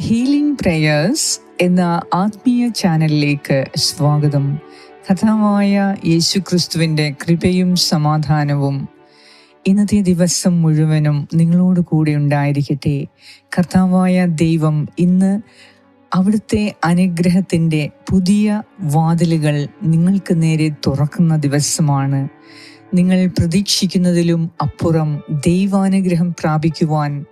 Healing prayers എന്ന ആത്മീയ ചാനലിലേക്ക് സ്വാഗതം. കഥാവായ യേശുക്രിസ്തുവിന്റെ കൃപയും സമാധാനവും ഇന്നത്തെ ദിവസം മുഴുവനും നിങ്ങളോട് കൂടെ ഉണ്ടായിരിക്കട്ടെ. കർത്താവായ ദൈവം ഇന്ന് അവിടുത്തെ അനുഗ്രഹത്തിന്റെ പുതിയ വാതിലുകൾ നിങ്ങൾക്ക് നേരെ തുറക്കുന്ന ദിവസമാണ്. നിങ്ങൾ പ്രതീക്ഷിക്കുന്നതിലും അപ്പുറം ദൈവാനുഗ്രഹം പ്രാപിക്കുവാൻ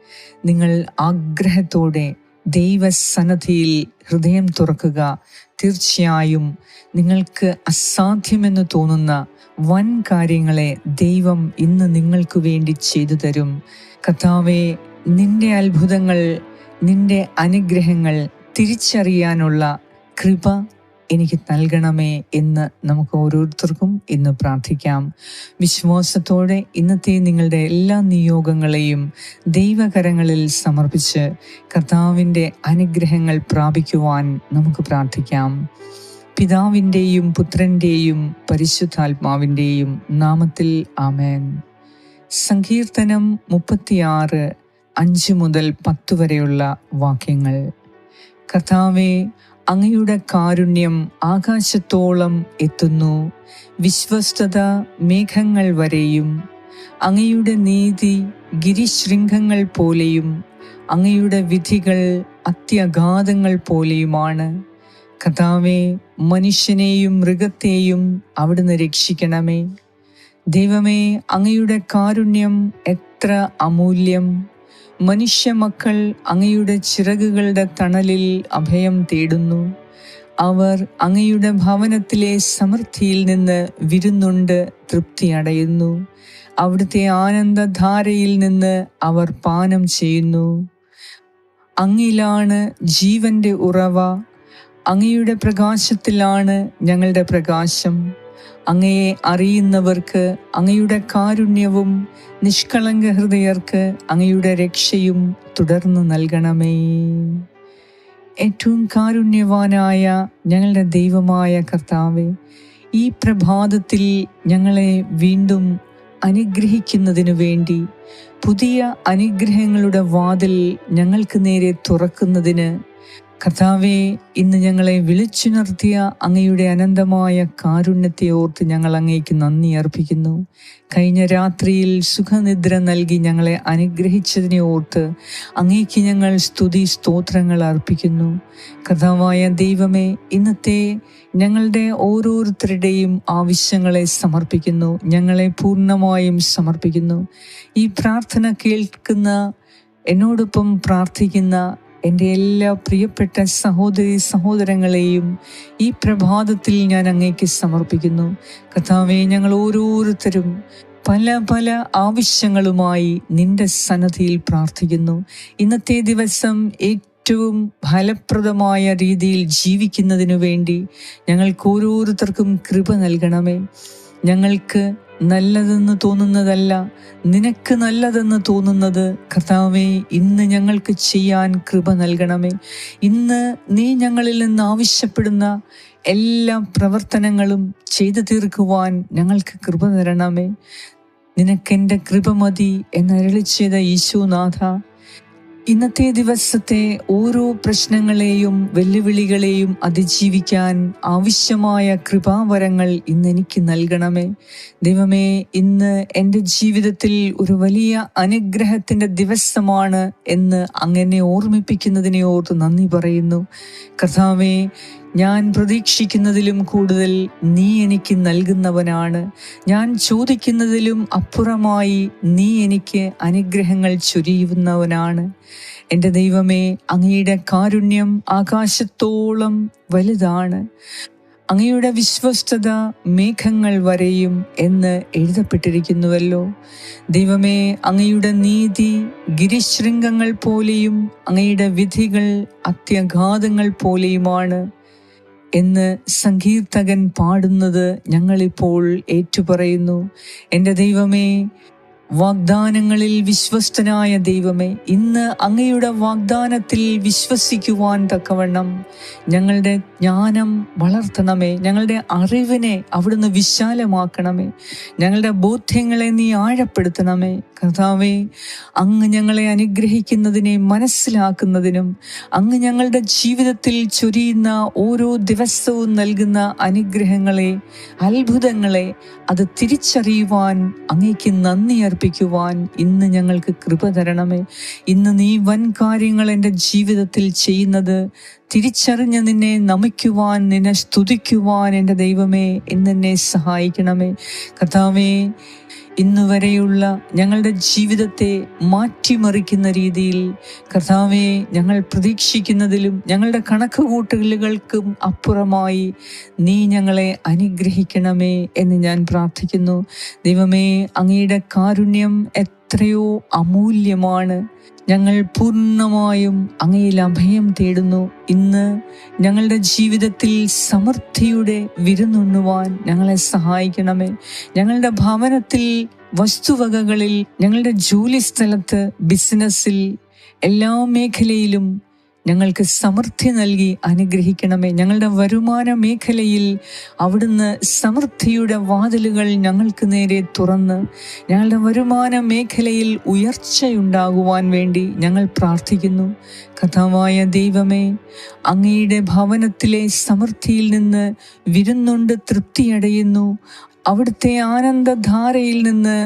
നിങ്ങൾ ആഗ്രഹത്തോടെ ദൈവസന്നദ്ധിയിൽ ഹൃദയം തുറക്കുക. തീർച്ചയായും നിങ്ങൾക്ക് അസാധ്യമെന്ന് തോന്നുന്ന വൻ കാര്യങ്ങളെ ദൈവം ഇന്ന് നിങ്ങൾക്ക് വേണ്ടി ചെയ്തു തരും. കഥാവെ നിന്റെ അത്ഭുതങ്ങൾ നിന്റെ അനുഗ്രഹങ്ങൾ തിരിച്ചറിയാനുള്ള കൃപ എനിക്ക് നൽകണമേ എന്ന് നമുക്ക് ഓരോരുത്തർക്കും ഇന്ന് പ്രാർത്ഥിക്കാം. വിശ്വാസത്തോടെ ഇന്നത്തെ നിങ്ങളുടെ എല്ലാ നിയോഗങ്ങളെയും ദൈവകരങ്ങളിൽ സമർപ്പിച്ച് കർത്താവിന്റെ അനുഗ്രഹങ്ങൾ പ്രാപിക്കുവാൻ നമുക്ക് പ്രാർത്ഥിക്കാം. പിതാവിന്റെയും പുത്രന്റെയും പരിശുദ്ധാത്മാവിന്റെയും നാമത്തിൽ ആമേൻ. സങ്കീർത്തനം മുപ്പത്തിയാറ് അഞ്ച് മുതൽ പത്ത് വരെയുള്ള വാക്യങ്ങൾ. കർത്താവെ അങ്ങയുടെ കാരുണ്യം ആകാശത്തോളം എത്തുന്നു. വിശ്വസ്തത മേഘങ്ങൾ വരെയും അങ്ങയുടെ നീതി ഗിരിശൃംഖങ്ങൾ പോലെയും അങ്ങയുടെ വിധികൾ അത്യഗാധങ്ങൾ പോലെയുമാണ്. കഥാവെ മനുഷ്യനെയും മൃഗത്തെയും അവിടുന്ന് രക്ഷിക്കണമേ. ദൈവമേ അങ്ങയുടെ കാരുണ്യം എത്ര അമൂല്യം. മനുഷ്യമക്കൾ അങ്ങയുടെ ചിറകുകളുടെ തണലിൽ അഭയം തേടുന്നു. അവർ അങ്ങയുടെ ഭവനത്തിലെ സമൃദ്ധിയിൽ നിന്ന് വിരുന്നുണ്ട് തൃപ്തി അടയുന്നു. അവിടുത്തെ ആനന്ദധാരയിൽ നിന്ന് അവർ പാനം ചെയ്യുന്നു. അങ്ങിലാണ് ജീവന്റെ ഉറവ. അങ്ങയുടെ പ്രകാശത്തിലാണ് ഞങ്ങളുടെ പ്രകാശം. അങ്ങയെ അറിയുന്നവർക്ക് അങ്ങയുടെ കാരുണ്യവും നിഷ്കളങ്ക ഹൃദയർക്ക് അങ്ങയുടെ രക്ഷയും തുടർന്നു നൽകണമേ. ഏറ്റവും കാരുണ്യവാനായ ഞങ്ങളുടെ ദൈവമായ കർത്താവെ ഈ പ്രഭാതത്തിൽ ഞങ്ങളെ വീണ്ടും അനുഗ്രഹിക്കുന്നതിനു വേണ്ടി പുതിയ അനുഗ്രഹങ്ങളുടെ വാതിൽ ഞങ്ങൾക്ക് നേരെ തുറക്കുന്നതിന് കർത്താവെ ഇന്ന് ഞങ്ങളെ വിളിച്ചുണർത്തിയ അങ്ങയുടെ അനന്തമായ കാരുണ്യത്തെ ഓർത്ത് ഞങ്ങൾ അങ്ങേക്ക് നന്ദി അർപ്പിക്കുന്നു. കഴിഞ്ഞ രാത്രിയിൽ സുഖനിദ്ര നൽകി ഞങ്ങളെ അനുഗ്രഹിച്ചതിനെ ഓർത്ത് അങ്ങേക്ക് ഞങ്ങൾ സ്തുതി സ്തോത്രങ്ങൾ അർപ്പിക്കുന്നു. കർത്താവായ ദൈവമേ ഇന്നത്തെ ഞങ്ങളുടെ ഓരോരുത്തരുടെയും ആവശ്യങ്ങളെ സമർപ്പിക്കുന്നു. ഞങ്ങളെ പൂർണമായും സമർപ്പിക്കുന്നു. ഈ പ്രാർത്ഥന കേൾക്കുന്ന എന്നോടൊപ്പം പ്രാർത്ഥിക്കുന്ന എന്റെ എല്ലാ പ്രിയപ്പെട്ട സഹോദരി സഹോദരങ്ങളെയും ഈ പ്രഭാതത്തിൽ ഞാൻ അങ്ങേക്ക് സമർപ്പിക്കുന്നു. കഥാവെ ഞങ്ങൾ ഓരോരുത്തരും പല പല ആവശ്യങ്ങളുമായി നിന്റെ സന്നദ്ധിയിൽ പ്രാർത്ഥിക്കുന്നു. ഇന്നത്തെ ദിവസം ഏറ്റവും ഫലപ്രദമായ രീതിയിൽ ജീവിക്കുന്നതിനു വേണ്ടി ഞങ്ങൾക്ക് ഓരോരുത്തർക്കും കൃപ നൽകണമേ. ഞങ്ങൾക്ക് നല്ലതെന്ന് തോന്നുന്നതല്ല. നിനക്ക് നല്ലതെന്ന് തോന്നുന്നത് കർത്താവെ ഇന്ന് ഞങ്ങൾക്ക് ചെയ്യാൻ കൃപ നൽകണമേ. ഇന്ന് നീ ഞങ്ങളിൽ നിന്ന് ആവശ്യപ്പെടുന്ന എല്ലാ പ്രവർത്തനങ്ങളും ചെയ്തു തീർക്കുവാൻ ഞങ്ങൾക്ക് കൃപ തരണമേ. നിനക്കെന്റെ കൃപ മതി എന്നരളി ചെയ്ത ഈശോനാഥ ഇന്നത്തെ ദിവസത്തെ ഓരോ പ്രശ്നങ്ങളെയും വെല്ലുവിളികളെയും അതിജീവിക്കാൻ ആവശ്യമായ കൃപാവരങ്ങൾ ഇന്ന് എനിക്ക് നൽകണമേ. ദൈവമേ ഇന്ന് എന്റെ ജീവിതത്തിൽ ഒരു വലിയ അനുഗ്രഹത്തിന്റെ ദിവസമാണ് എന്ന് അങ്ങനെ ഓർമ്മിപ്പിക്കുന്നതിനെ ഓർത്ത് നന്ദി പറയുന്നു. കർത്താവേ ഞാൻ പ്രതീക്ഷിക്കുന്നതിലും കൂടുതൽ നീ എനിക്ക് നൽകുന്നവനാണ്. ഞാൻ ചോദിക്കുന്നതിലും അപ്പുറമായി നീ എനിക്ക് അനുഗ്രഹങ്ങൾ ചൊരിയുന്നവനാണ്. എന്റെ ദൈവമേ അങ്ങയുടെ കാരുണ്യം ആകാശത്തോളം വലുതാണ്. അങ്ങയുടെ വിശ്വസ്തത മേഘങ്ങൾ വരെയും എന്ന് എഴുതപ്പെട്ടിരിക്കുന്നുവല്ലോ. ദൈവമേ അങ്ങയുടെ നീതി ഗിരിശൃംഗങ്ങൾ പോലെയും അങ്ങയുടെ വിധികൾ അത്യഘാതങ്ങൾ പോലെയുമാണ്. എന്ന് സങ്കീർത്തകൻ പാടുന്നത് ഞങ്ങളിപ്പോൾ ഏറ്റുപറയുന്നു. എന്റെ ദൈവമേ വാഗ്ദാനങ്ങളിൽ വിശ്വസ്തനായ ദൈവമേ ഇന്ന് അങ്ങയുടെ വാഗ്ദാനത്തിൽ വിശ്വസിക്കുവാൻ തക്കവണ്ണം ഞങ്ങളുടെ ജ്ഞാനം വളർത്തണമേ ഞങ്ങളുടെ അറിവിനെ അവിടുന്ന് വിശാലമാക്കണമേ ഞങ്ങളുടെ ബോധ്യങ്ങളെ നീ ആഴപ്പെടുത്തണമേ. കർത്താവേ അങ്ങ് ഞങ്ങളെ അനുഗ്രഹിക്കുന്നതിനെ മനസ്സിലാക്കുന്നതിനും അങ്ങ് ഞങ്ങളുടെ ജീവിതത്തിൽ ചൊരിയുന്ന ഓരോ ദിവസവും നൽകുന്ന അനുഗ്രഹങ്ങളെ അത്ഭുതങ്ങളെ അത് തിരിച്ചറിയുവാൻ അങ്ങേക്ക് നന്ദി അർപ്പിക്കുവാൻ ഇന്ന് ഞങ്ങൾക്ക് കൃപ തരണമേ. ഇന്ന് നീ വൻ കാര്യങ്ങൾ എന്റെ ജീവിതത്തിൽ ചെയ്യുന്നത് തിരിച്ചറിഞ്ഞ് നിന്നെ നമിക്കുവാൻ നിന്നെ സ്തുതിക്കുവാൻ എന്റെ ദൈവമേ എന്നെന്നെ സഹായിക്കണമേ. കർത്താവേ ഇന്ന് വരെയുള്ള ഞങ്ങളുടെ ജീവിതത്തെ മാറ്റിമറിക്കുന്ന രീതിയിൽ കർത്താവെ ഞങ്ങൾ പ്രതീക്ഷിക്കുന്നതിലും ഞങ്ങളുടെ കണക്ക് കൂട്ടലുകൾക്കും അപ്പുറമായി നീ ഞങ്ങളെ അനുഗ്രഹിക്കണമേ എന്ന് ഞാൻ പ്രാർത്ഥിക്കുന്നു. ദൈവമേ അങ്ങയുടെ കാരുണ്യം എത്രയോ അമൂല്യമാണ്. ഞങ്ങൾ പൂർണമായും അങ്ങയിൽ അഭയം തേടുന്നു. ഇന്ന് ഞങ്ങളുടെ ജീവിതത്തിൽ സമൃദ്ധിയുടെ വിരുന്നുണ്ണുവാൻ ഞങ്ങളെ സഹായിക്കണമേ. ഞങ്ങളുടെ ഭവനത്തിൽ വസ്തുവകകളിൽ ഞങ്ങളുടെ ജോലി സ്ഥലത്ത് ബിസിനസ്സിൽ എല്ലാ മേഖലയിലും ഞങ്ങൾക്ക് സമൃദ്ധി നൽകി അനുഗ്രഹിക്കണമേ. ഞങ്ങളുടെ വരുമാന മേഖലയിൽ അവിടുന്ന് സമൃദ്ധിയുടെ വാതിലുകൾ ഞങ്ങൾക്ക് നേരെ തുറന്ന് ഞങ്ങളുടെ വരുമാന മേഖലയിൽ ഉയർച്ചയുണ്ടാകുവാൻ വേണ്ടി ഞങ്ങൾ പ്രാർത്ഥിക്കുന്നു. കഥാവായ ദൈവമേ അങ്ങയുടെ ഭവനത്തിലെ സമൃദ്ധിയിൽ നിന്ന് വിരുന്നുണ്ട് തൃപ്തിയടയുന്നു. അവിടുത്തെ ആനന്ദധാരയിൽ നിന്ന്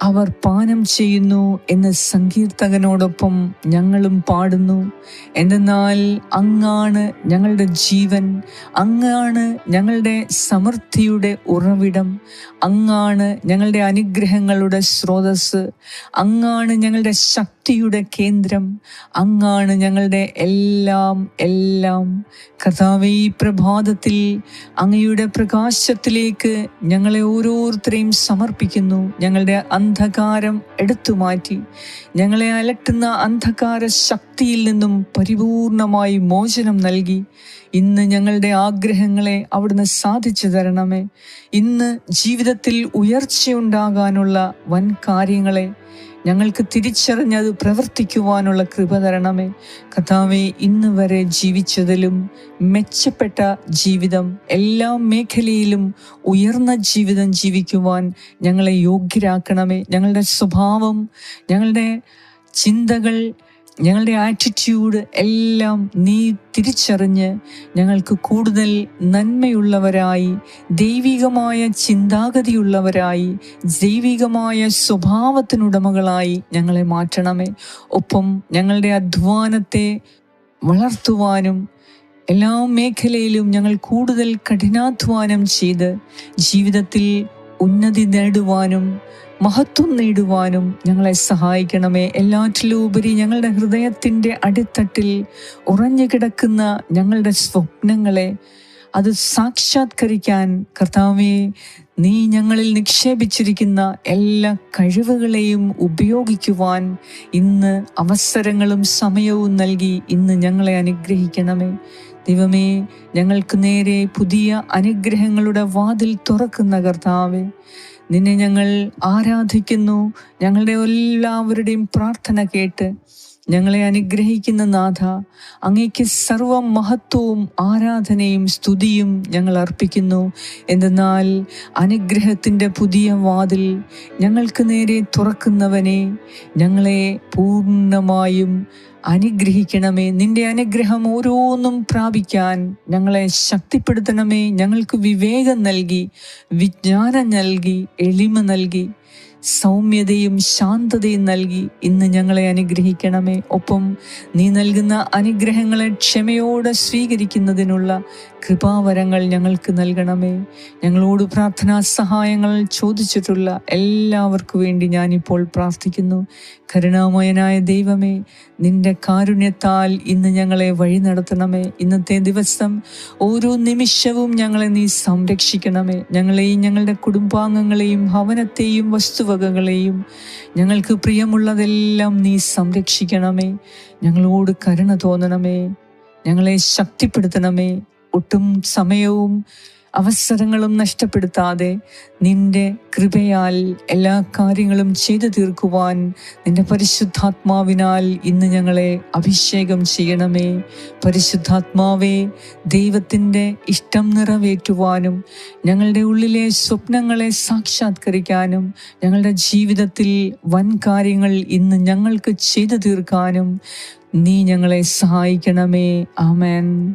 അവർ പാനം ചെയ്യുന്നു എന്ന സങ്കീർത്തകനോടൊപ്പം ഞങ്ങളും പാടുന്നു. എന്നാൽ അങ്ങാണ് ഞങ്ങളുടെ ജീവൻ അങ്ങാണ് ഞങ്ങളുടെ സമൃദ്ധിയുടെ ഉറവിടം അങ്ങാണ് ഞങ്ങളുടെ അനുഗ്രഹങ്ങളുടെ സ്രോതസ് അങ്ങാണ് ഞങ്ങളുടെ ശക്തിയുടെ കേന്ദ്രം അങ്ങാണ് ഞങ്ങളുടെ എല്ലാം എല്ലാം. കഥാവേ പ്രഭാതത്തിൽ അങ്ങയുടെ പ്രകാശത്തിലേക്ക് ഞങ്ങളെ ഓരോരുത്തരെയും സമർപ്പിക്കുന്നു. ഞങ്ങളുടെ അന്ധകാരം എടുത്തു മാറ്റി. ഞങ്ങളെ അലട്ടുന്ന അന്ധകാര ശക്തിയിൽ നിന്നും പരിപൂർണമായി മോചനം നൽകി. ഇന്ന് ഞങ്ങളുടെ ആഗ്രഹങ്ങളെ അവിടുന്ന് സാധിച്ചു തരണമേ. ഇന്ന് ജീവിതത്തിൽ ഉയർച്ചയുണ്ടാകാനുള്ള വൻ കാര്യങ്ങളെ ഞങ്ങൾക്ക് തിരിച്ചറിഞ്ഞത് പ്രവർത്തിക്കുവാനുള്ള കൃപ തരണമേ. കഥാവെ ഇന്ന് വരെ ജീവിച്ചതിലും മെച്ചപ്പെട്ട ജീവിതം എല്ലാ മേഖലയിലും ഉയർന്ന ജീവിതം ജീവിക്കുവാൻ ഞങ്ങളെ യോഗ്യരാക്കണമേ. ഞങ്ങളുടെ സ്വഭാവം ഞങ്ങളുടെ ചിന്തകൾ ഞങ്ങളുടെ ആറ്റിറ്റ്യൂഡ് എല്ലാം നീ തിരിച്ചറിഞ്ഞ് ഞങ്ങൾക്ക് കൂടുതൽ നന്മയുള്ളവരായി ദൈവികമായ ചിന്താഗതിയുള്ളവരായി ദൈവികമായ സ്വഭാവത്തിനുടമകളായി ഞങ്ങളെ മാറ്റണമേ. ഒപ്പം ഞങ്ങളുടെ അധ്വാനത്തെ വളർത്തുവാനും എല്ലാ മേഖലയിലും ഞങ്ങൾ കൂടുതൽ കഠിനാധ്വാനം ചെയ്ത് ജീവിതത്തിൽ ഉന്നതി നേടുവാനും മഹത്വം നേടുവാനും ഞങ്ങളെ സഹായിക്കണമേ. എല്ലാറ്റിലും ഉപരി ഞങ്ങളുടെ ഹൃദയത്തിന്റെ അടിത്തട്ടിൽ ഉറഞ്ഞു കിടക്കുന്ന ഞങ്ങളുടെ സ്വപ്നങ്ങളെ അത് സാക്ഷാത്കരിക്കാൻ കർത്താവേ നീ ഞങ്ങളിൽ നിക്ഷേപിച്ചിരിക്കുന്ന എല്ലാ കഴിവുകളെയും ഉപയോഗിക്കുവാൻ ഇന്ന് അവസരങ്ങളും സമയവും നൽകി ഇന്ന് ഞങ്ങളെ അനുഗ്രഹിക്കണമേ. ദൈവമേ ഞങ്ങൾക്ക് നേരെ പുതിയ അനുഗ്രഹങ്ങളുടെ വാതിൽ തുറക്കുന്ന കർത്താവെ നിന്നെ ഞങ്ങൾ ആരാധിക്കുന്നു. ഞങ്ങളുടെ എല്ലാവരുടെയും പ്രാർത്ഥന കേട്ട് ഞങ്ങളെ അനുഗ്രഹിക്കുന്ന നാഥ അങ്ങേക്ക് സർവ മഹത്വവും ആരാധനയും സ്തുതിയും ഞങ്ങൾ അർപ്പിക്കുന്നു. എന്തെന്നാൽ അനുഗ്രഹത്തിന്റെ പുതിയ വാതിൽ ഞങ്ങൾക്ക് നേരെ തുറക്കുന്നവനെ ഞങ്ങളെ പൂർണമായും അനുഗ്രഹിക്കണമേ. നിന്റെ അനുഗ്രഹം ഓരോന്നും പ്രാപിക്കാൻ ഞങ്ങളെ ശക്തിപ്പെടുത്തണമേ. ഞങ്ങൾക്ക് വിവേകം നൽകി വിജ്ഞാനം നൽകി എളിമ നൽകി. സൗമ്യതയും ശാന്തതയും നൽകി ഇന്ന് ഞങ്ങളെ അനുഗ്രഹിക്കണമേ. ഒപ്പം നീ നൽകുന്ന അനുഗ്രഹങ്ങളെ ക്ഷമയോടെ സ്വീകരിക്കുന്നതിനുള്ള കൃപാവരങ്ങൾ ഞങ്ങൾക്ക് നൽകണമേ. ഞങ്ങളോട് പ്രാർത്ഥനാ സഹായങ്ങൾ ചോദിച്ചിട്ടുള്ള എല്ലാവർക്കു വേണ്ടി ഞാനിപ്പോൾ പ്രാർത്ഥിക്കുന്നു. കരുണാമയനായ ദൈവമേ നിന്റെ കാരുണ്യത്താൽ ഇന്ന് ഞങ്ങളെ വഴി നടത്തണമേ. ഇന്നത്തെ ദിവസം ഓരോ നിമിഷവും ഞങ്ങളെ നീ സംരക്ഷിക്കണമേ. ഞങ്ങളെയും ഞങ്ങളുടെ കുടുംബാംഗങ്ങളെയും ഭവനത്തെയും വസ്തുവകകളെയും ഞങ്ങൾക്ക് പ്രിയമുള്ളതെല്ലാം നീ സംരക്ഷിക്കണമേ. ഞങ്ങളോട് കരുണ തോന്നണമേ. ഞങ്ങളെ ശക്തിപ്പെടുത്തണമേ. ഒട്ടും സമയവും അവസരങ്ങളും നഷ്ടപ്പെടുത്താതെ നിന്റെ കൃപയാൽ എല്ലാ കാര്യങ്ങളും ചെയ്തു തീർക്കുവാൻ നിന്റെ പരിശുദ്ധാത്മാവിനാൽ ഇന്ന് ഞങ്ങളെ അഭിഷേകം ചെയ്യണമേ. പരിശുദ്ധാത്മാവേ ദൈവത്തിന്റെ ഇഷ്ടം നിറവേറ്റുവാനും ഞങ്ങളുടെ ഉള്ളിലെ സ്വപ്നങ്ങളെ സാക്ഷാത്കരിക്കാനും ഞങ്ങളുടെ ജീവിതത്തിൽ വൻ കാര്യങ്ങൾ ഇന്ന് ഞങ്ങൾക്ക് ചെയ്തു തീർക്കാനും നീ ഞങ്ങളെ സഹായിക്കണമേ. ആമേൻ.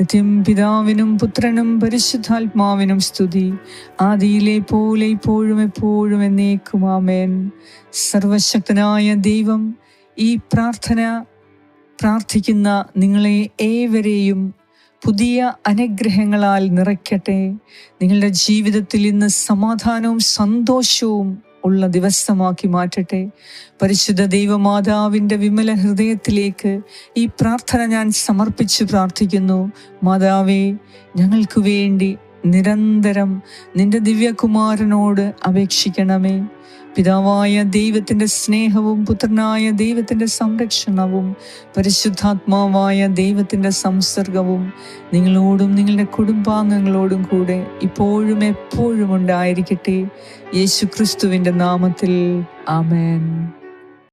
നിത്യം പിതാവിനും പുത്രനും പരിശുദ്ധാത്മാവിനും സ്തുതി. ആദിയിലെ പോലെ ഇപ്പോഴും എപ്പോഴും എന്നേക്കും ആമേൻ. സർവശക്തനായ ദൈവം ഈ പ്രാർത്ഥന പ്രാർത്ഥിക്കുന്ന നിങ്ങളെ ഏവരെയും പുതിയ അനുഗ്രഹങ്ങളാൽ നിറയ്ക്കട്ടെ. നിങ്ങളുടെ ജീവിതത്തിൽ ഇന്ന് സമാധാനവും സന്തോഷവും ഉള്ള ദിവസമാക്കി മാറ്റട്ടെ. പരിശുദ്ധ ദൈവമാതാവിന്റെ വിമല ഹൃദയത്തിലേക്ക് ഈ പ്രാർത്ഥന ഞാൻ സമർപ്പിച്ച് പ്രാർത്ഥിക്കുന്നു. മാതാവേ ഞങ്ങൾക്ക് വേണ്ടി നിരന്തരം നിന്റെ ദിവ്യകുമാരനോട് അപേക്ഷിക്കണമേ. പിതാവായ ദൈവത്തിന്റെ സ്നേഹവും പുത്രനായ ദൈവത്തിന്റെ സംരക്ഷണവും പരിശുദ്ധാത്മാവായ ദൈവത്തിന്റെ സംസർഗവും നിങ്ങളോടും നിങ്ങളുടെ കുടുംബാംഗങ്ങളോടും കൂടെ ഇപ്പോഴും എപ്പോഴും ഉണ്ടായിരിക്കട്ടെ. യേശു ക്രിസ്തുവിന്റെ നാമത്തിൽ. ആമേൻ.